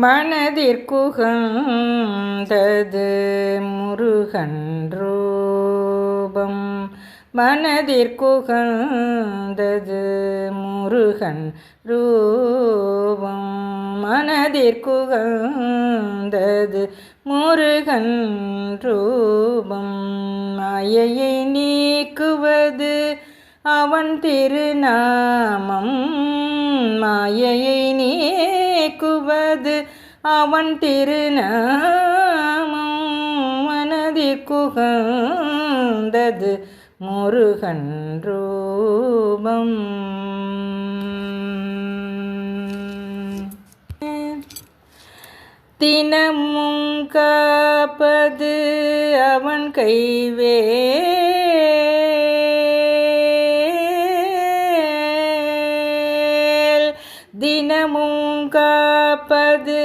மனதிற்குகந்தது முருகன் ரூபம். மனதிற்குகந்தது முருகன் ரூபம். மனதிற்குகந்தது முருகன் ரூபம். மாயையை நீக்குவது அவன் திருநாமம். மாயையை நீக்குவது அவன் திருநாமம் மனதிற்குகந்தது முருகன் ரூபம். தினமும் காப்பது அவன் கைவே தினமும் காப்பது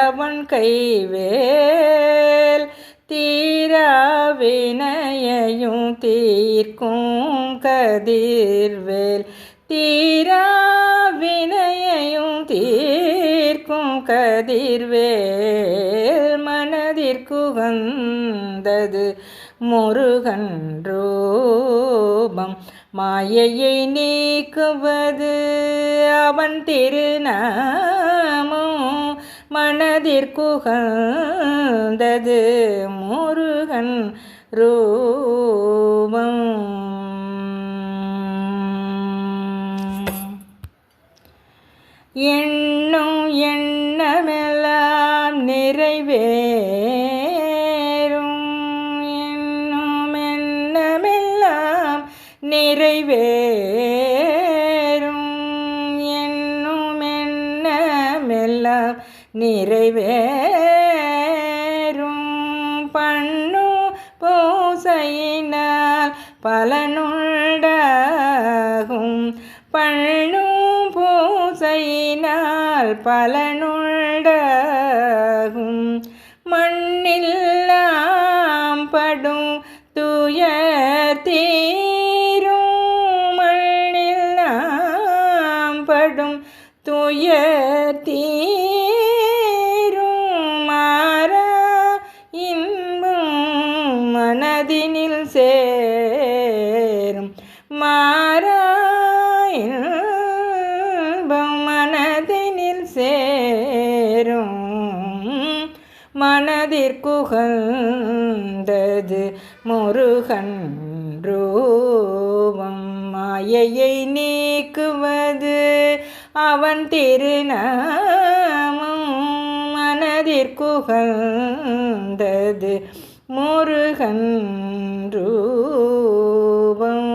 அவன் கைவேல். தீராவினையையும் தீர்க்கும் கதிர்வேல். தீராவினையையும் தீர்க்கும் கதிர்வேல். மனதிற்குகந்தது முருகன் ரூபம். மாயையை நீக்குவது அவன் திருநாமோ மனதிற்குகந்தது முருகன் ரூபம். எண்ணும் எண்ணமெல்லாம் நிறைவேறும். எண்ணும் எண்ணமெல்லாம் நிறைவே நிறைவேறும் பண்ணும் பூசையினால் பலனுண்டாகும். பண்ணும் பூசையினால் பலனுண்டாகும். மண்ணில்லாம் படும் துயர் தீரும். மண்ணில்லாம் படும் துயர் தீ மனதினில் சேரும் மாறா மனதினில் சேரும். மனதிற்குகந்தது முருகன் ரூபம். மாயையை நீக்குவது அவன் திருநாமம். மனதிற்குகந்தது முருகன் ரூபம்